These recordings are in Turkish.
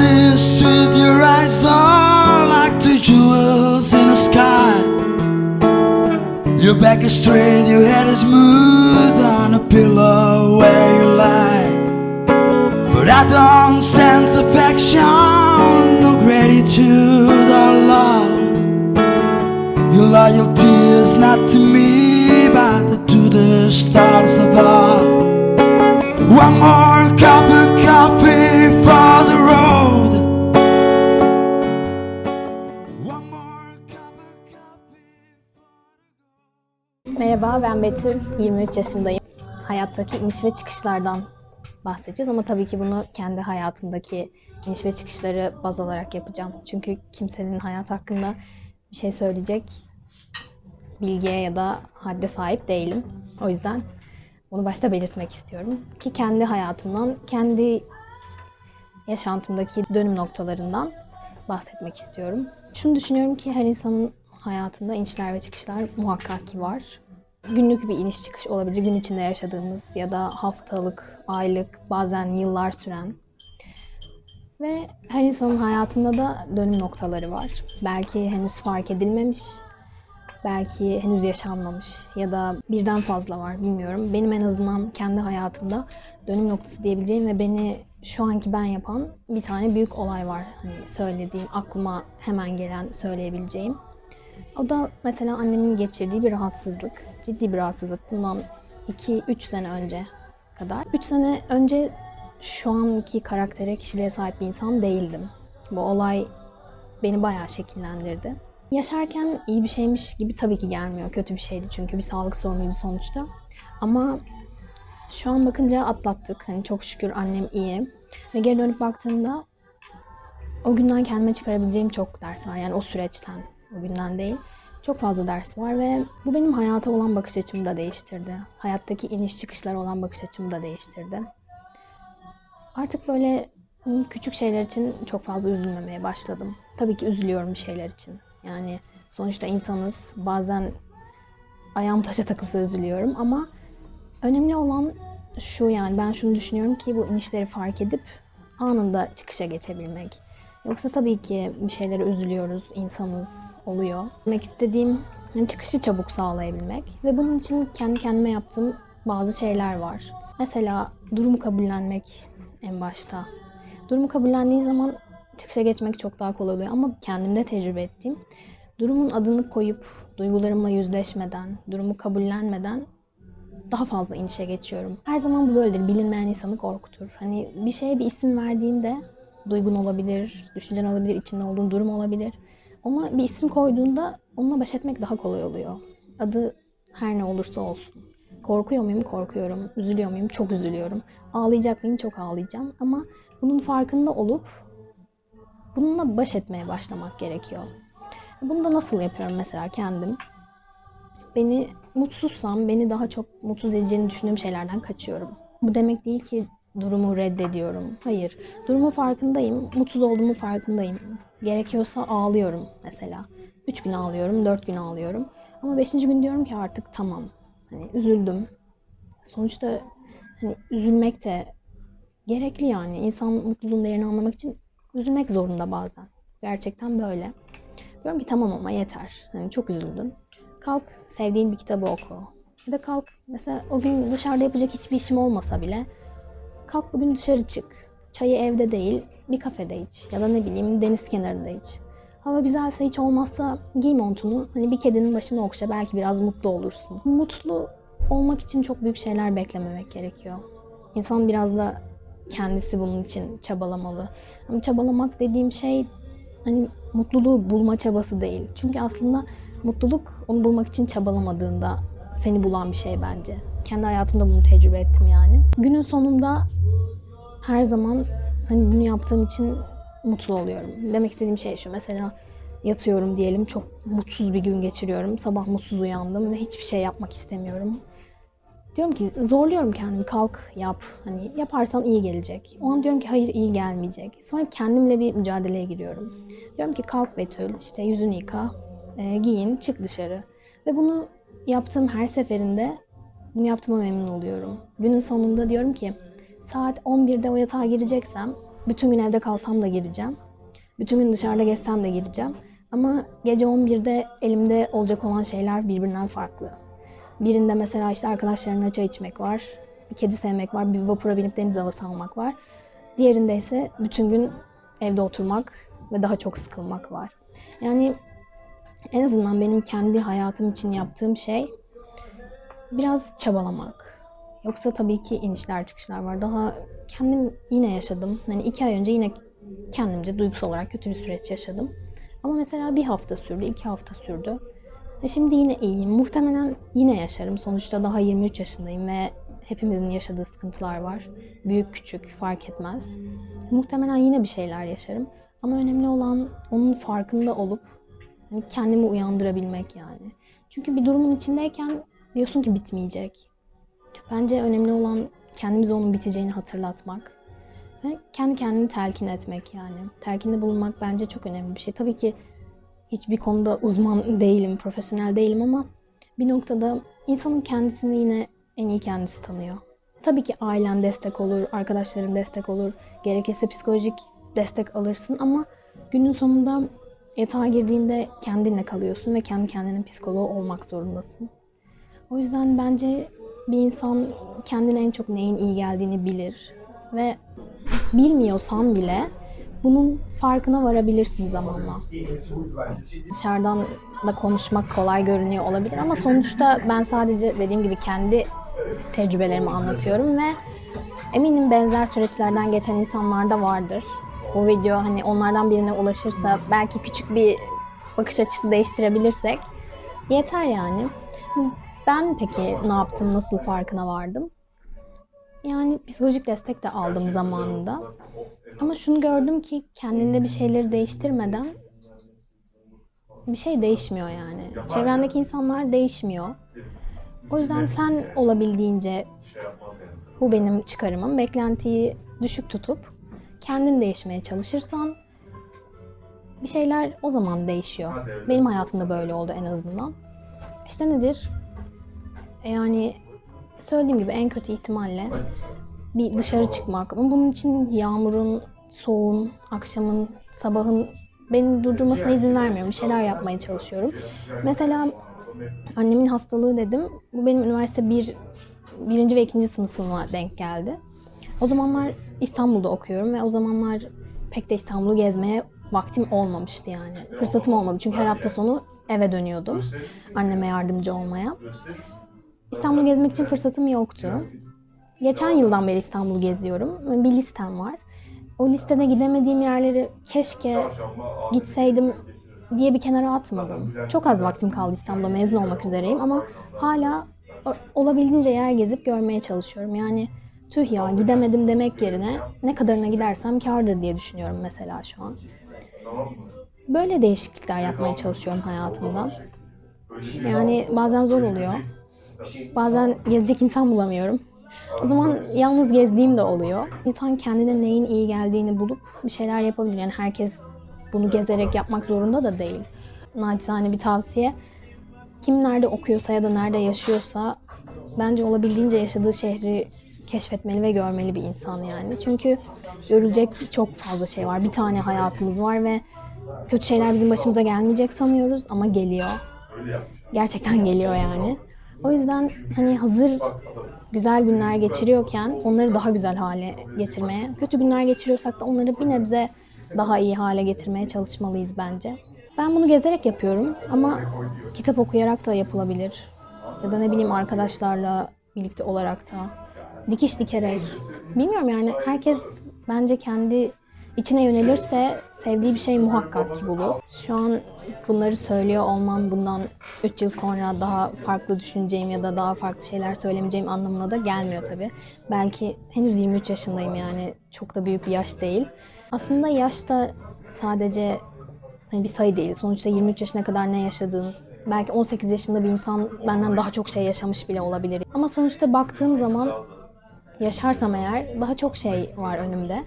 Is sweet, your eyes are like two jewels in the sky. Your back is straight, your head is smooth on a pillow where you lie. But I don't sense affection or gratitude loyalty not to me, but to the stars above. One more cup of coffee for the road. One more cup of coffee. Merhaba ben Betül, 23 yaşındayım. Hayattaki iniş ve çıkışlardan bahsedeceğiz ama tabii ki bunu kendi hayatımdaki iniş ve çıkışları baz alarak yapacağım. Çünkü kimsenin hayat hakkında bir şey söyleyecek bilgiye ya da hadde sahip değilim. O yüzden bunu başta belirtmek istiyorum. Ki kendi hayatımdan, kendi yaşantımdaki dönüm noktalarından bahsetmek istiyorum. Şunu düşünüyorum ki her insanın hayatında inişler ve çıkışlar muhakkak ki var. Günlük bir iniş çıkış olabilir, gün içinde yaşadığımız ya da haftalık, aylık, bazen yıllar süren. Ve her insanın hayatında da dönüm noktaları var. Belki henüz fark edilmemiş, belki henüz yaşanmamış ya da birden fazla var bilmiyorum. Benim en azından kendi hayatımda dönüm noktası diyebileceğim ve beni şu anki ben yapan bir tane büyük olay var. Hani söylediğim, aklıma hemen gelen söyleyebileceğim. O da mesela annemin geçirdiği bir rahatsızlık. Ciddi bir rahatsızlık. Bundan 2-3 sene önce kadar. 3 sene önce şu anki karaktere, kişiliğe sahip bir insan değildim. Bu olay beni bayağı şekillendirdi. Yaşarken iyi bir şeymiş gibi tabii ki gelmiyor. Kötü bir şeydi çünkü bir sağlık sorunuydu sonuçta. Ama şu an bakınca atlattık. Hani çok şükür annem iyi. Ve geri dönüp baktığımda o günden kendime çıkarabileceğim çok ders var. Yani o süreçten, o günden değil. Çok fazla ders var ve bu benim hayata olan bakış açımı da değiştirdi. Hayattaki iniş çıkışlar olan bakış açımı da değiştirdi. Artık böyle hı, küçük şeyler için çok fazla üzülmemeye başladım. Tabii ki üzülüyorum bir şeyler için. Yani sonuçta insanız. Bazen ayağım taşa takılsa üzülüyorum ama önemli olan şu yani ben şunu düşünüyorum ki bu inişleri fark edip anında çıkışa geçebilmek. Yoksa tabii ki bir şeylere üzülüyoruz, insanız, oluyor. Demek istediğim yani çıkışı çabuk sağlayabilmek ve bunun için kendi kendime yaptığım bazı şeyler var. Mesela durumu kabullenmek en başta. Durumu kabullendiğin zaman çıkışa geçmek çok daha kolay oluyor ama kendimde tecrübe ettiğim durumun adını koyup duygularımla yüzleşmeden, durumu kabullenmeden daha fazla inişe geçiyorum. Her zaman bu böyledir. Bilinmeyen insanı korkutur. Hani bir şeye bir isim verdiğinde duygun olabilir, düşüncen olabilir, içinde olduğun durum olabilir. Ona bir isim koyduğunda onunla baş etmek daha kolay oluyor. Adı her ne olursa olsun. Korkuyor muyum? Korkuyorum. Üzülüyor muyum? Çok üzülüyorum. Ağlayacak mıyım? Çok ağlayacağım. Ama bunun farkında olup bununla baş etmeye başlamak gerekiyor. Bunu da nasıl yapıyorum mesela kendim? Beni mutsuzsam beni daha çok mutsuz edeceğini düşündüğüm şeylerden kaçıyorum. Bu demek değil ki durumu reddediyorum. Hayır. Durumun farkındayım. Mutsuz olduğumu farkındayım. Gerekiyorsa ağlıyorum mesela. Üç gün ağlıyorum, dört gün ağlıyorum. Ama beşinci gün diyorum ki artık tamam. Hani üzüldüm. Sonuçta hani üzülmek de gerekli yani. İnsan mutluluğun değerini anlamak için üzülmek zorunda bazen. Gerçekten böyle. Diyorum ki tamam ama yeter. Hani çok üzüldün. Kalk sevdiğin bir kitabı oku. Ya da kalk mesela o gün dışarıda yapacak hiçbir işim olmasa bile kalk bugün dışarı çık. Çayı evde değil bir kafede iç. Ya da ne bileyim deniz kenarında iç. Hava güzelse hiç olmazsa giy montunu. Hani bir kedinin başını okşa belki biraz mutlu olursun. Mutlu olmak için çok büyük şeyler beklememek gerekiyor. İnsan biraz da kendisi bunun için çabalamalı. Ama çabalamak dediğim şey hani mutluluğu bulma çabası değil. Çünkü aslında mutluluk onu bulmak için çabalamadığında seni bulan bir şey bence. Kendi hayatımda bunu tecrübe ettim yani. Günün sonunda her zaman hani bunu yaptığım için mutlu oluyorum. Demek istediğim şey şu. Mesela yatıyorum diyelim çok mutsuz bir gün geçiriyorum. Sabah mutsuz uyandım ve hiçbir şey yapmak istemiyorum. Diyorum ki zorluyorum kendimi kalk yap. Hani yaparsan iyi gelecek. O an diyorum ki hayır iyi gelmeyecek. Sonra kendimle bir mücadeleye giriyorum. Diyorum ki kalk Betül işte yüzünü yıka. e, giyin, çık dışarı. Ve bunu yaptığım her seferinde bunu yaptığıma memnun oluyorum. Günün sonunda diyorum ki saat 11'de o yatağa gireceksem bütün gün evde kalsam da gireceğim. Bütün gün dışarıda gezsem de gireceğim. Ama gece 11'de elimde olacak olan şeyler birbirinden farklı. Birinde mesela işte arkadaşlarımla çay içmek var. Bir kedi sevmek var. Bir vapura binip deniz havası almak var. Diğerinde ise bütün gün evde oturmak ve daha çok sıkılmak var. Yani en azından benim kendi hayatım için yaptığım şey biraz çabalamak. Yoksa tabii ki inişler çıkışlar var. Daha kendim yine yaşadım. Hani iki ay önce yine kendimce duygusal olarak kötü bir süreç yaşadım. Ama mesela bir hafta sürdü, iki hafta sürdü. Ve şimdi yine iyiyim. Muhtemelen yine yaşarım. Sonuçta daha 23 yaşındayım ve hepimizin yaşadığı sıkıntılar var. Büyük küçük fark etmez. Muhtemelen yine bir şeyler yaşarım. Ama önemli olan onun farkında olup hani kendimi uyandırabilmek yani. Çünkü bir durumun içindeyken diyorsun ki bitmeyecek. Bence önemli olan kendimize onun biteceğini hatırlatmak. Ve kendi kendini telkin etmek yani. Telkinde bulunmak bence çok önemli bir şey. Tabii ki hiçbir konuda uzman değilim, profesyonel değilim ama bir noktada insanın kendisini yine en iyi kendisi tanıyor. Tabii ki ailen destek olur, arkadaşların destek olur, gerekirse psikolojik destek alırsın ama günün sonunda yatağa girdiğinde kendinle kalıyorsun ve kendi kendinin psikoloğu olmak zorundasın. O yüzden bence bir insan kendine en çok neyin iyi geldiğini bilir ve bilmiyorsan bile bunun farkına varabilirsin zamanla. Dışarıdan da konuşmak kolay görünüyor olabilir ama sonuçta ben sadece dediğim gibi kendi tecrübelerimi anlatıyorum ve eminim benzer süreçlerden geçen insanlar da vardır. Bu video hani onlardan birine ulaşırsa belki küçük bir bakış açısı değiştirebilirsek yeter yani. Ben peki ne yaptım, nasıl farkına vardım? Yani psikolojik destek de aldım zamanında. Ama şunu gördüm ki kendinde bir şeyleri değiştirmeden bir şey değişmiyor yani. Çevrendeki insanlar değişmiyor. O yüzden sen olabildiğince bu benim çıkarımım. Beklentiyi düşük tutup kendin değişmeye çalışırsan bir şeyler o zaman değişiyor. Benim hayatımda böyle oldu en azından. İşte nedir? Yani söylediğim gibi en kötü ihtimalle bir dışarı çıkmak. Ama bunun için yağmurun, soğuğun, akşamın, sabahın beni durdurmasına izin vermiyorum. Bir şeyler yapmaya çalışıyorum. Mesela annemin hastalığı dedim. Bu benim üniversite bir, birinci ve ikinci sınıfıma denk geldi. O zamanlar İstanbul'da okuyorum ve o zamanlar pek de İstanbul'u gezmeye vaktim olmamıştı yani. Fırsatım olmadı çünkü her hafta sonu eve dönüyordum anneme yardımcı olmaya. İstanbul'u gezmek için fırsatım yoktu. Geçen yıldan beri İstanbul'u geziyorum. Bir listem var. O listede gidemediğim yerleri keşke gitseydim diye bir kenara atmadım. Çok az vaktim kaldı İstanbul'da mezun olmak üzereyim ama hala olabildiğince yer gezip görmeye çalışıyorum. Yani tüh ya gidemedim demek yerine ne kadarına gidersem kârdır diye düşünüyorum mesela şu an. Böyle değişiklikler yapmaya çalışıyorum hayatımda. Yani bazen zor oluyor. Bazen gezecek insan bulamıyorum. O zaman yalnız gezdiğim de oluyor. İnsan kendine neyin iyi geldiğini bulup bir şeyler yapabilir. Yani herkes bunu gezerek yapmak zorunda da değil. Naçizane bir tavsiye. Kim nerede okuyorsa ya da nerede yaşıyorsa bence olabildiğince yaşadığı şehri keşfetmeli ve görmeli bir insan yani. Çünkü görülecek çok fazla şey var. Bir tane hayatımız var ve kötü şeyler bizim başımıza gelmeyecek sanıyoruz ama geliyor. Gerçekten geliyor yani. O yüzden hani hazır güzel günler geçiriyorken onları daha güzel hale getirmeye, kötü günler geçiriyorsak da onları bir nebze daha iyi hale getirmeye çalışmalıyız bence. Ben bunu gezerek yapıyorum ama kitap okuyarak da yapılabilir. Ya da ne bileyim arkadaşlarla birlikte olarak da. Dikiş dikerek. Bilmiyorum yani herkes bence kendi içine yönelirse sevdiği bir şey muhakkak ki bulur. Şu an bunları söylüyor olmam bundan 3 yıl sonra daha farklı düşüneceğim ya da daha farklı şeyler söylemeyeceğim anlamına da gelmiyor tabii. Belki henüz 23 yaşındayım yani çok da büyük bir yaş değil. Aslında yaş da sadece hani bir sayı değil. Sonuçta 23 yaşına kadar ne yaşadığın, belki 18 yaşında bir insan benden daha çok şey yaşamış bile olabilir. Ama sonuçta baktığım zaman yaşarsam eğer daha çok şey var önümde.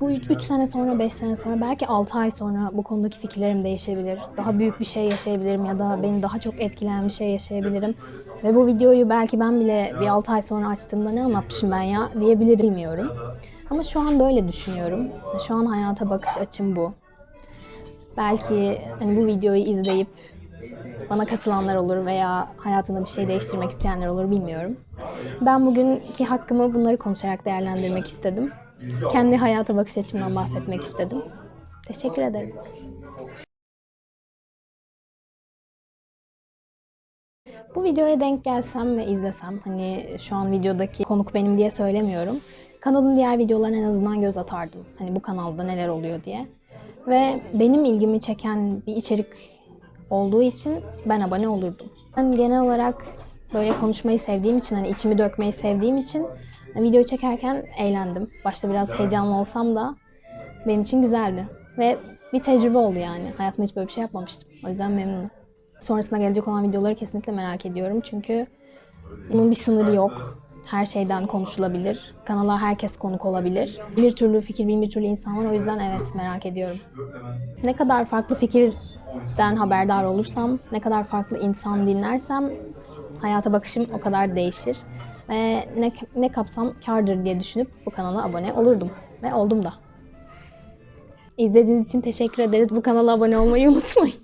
Bu 3 sene sonra, 5 sene sonra, belki 6 ay sonra bu konudaki fikirlerim değişebilir. Daha büyük bir şey yaşayabilirim ya da beni daha çok etkileyen bir şey yaşayabilirim. Ve bu videoyu belki ben bile bir 6 ay sonra açtığımda ne anlatmışım ben ya diyebilirim bilmiyorum. Ama şu an böyle düşünüyorum. Şu an hayata bakış açım bu. Belki hani bu videoyu izleyip bana katılanlar olur veya hayatında bir şey değiştirmek isteyenler olur bilmiyorum. Ben bugünkü hakkımı bunları konuşarak değerlendirmek istedim. Kendi hayata bakış açımdan bahsetmek istedim. Teşekkür ederim. Bu videoya denk gelsem ve izlesem, hani şu an videodaki konuk benim diye söylemiyorum. Kanalın diğer videolarına en azından göz atardım. Hani bu kanalda neler oluyor diye. Ve benim ilgimi çeken bir içerik olduğu için ben abone olurdum. Ben genel olarak böyle konuşmayı sevdiğim için, hani içimi dökmeyi sevdiğim için videoyu çekerken eğlendim. Başta biraz heyecanlı olsam da benim için güzeldi. Ve bir tecrübe oldu yani. Hayatımda hiç böyle bir şey yapmamıştım. O yüzden memnunum. Sonrasında gelecek olan videoları kesinlikle merak ediyorum. Çünkü bunun bir sınırı yok. Her şeyden konuşulabilir. Kanala herkes konuk olabilir. Bir türlü fikir, bin bir türlü insan var. O yüzden evet merak ediyorum. Ne kadar farklı fikirden haberdar olursam, ne kadar farklı insan dinlersem hayata bakışım o kadar değişir. Ve ne, ne kapsam kardır diye düşünüp bu kanala abone olurdum. Ve oldum da. İzlediğiniz için teşekkür ederiz. Bu kanala abone olmayı unutmayın.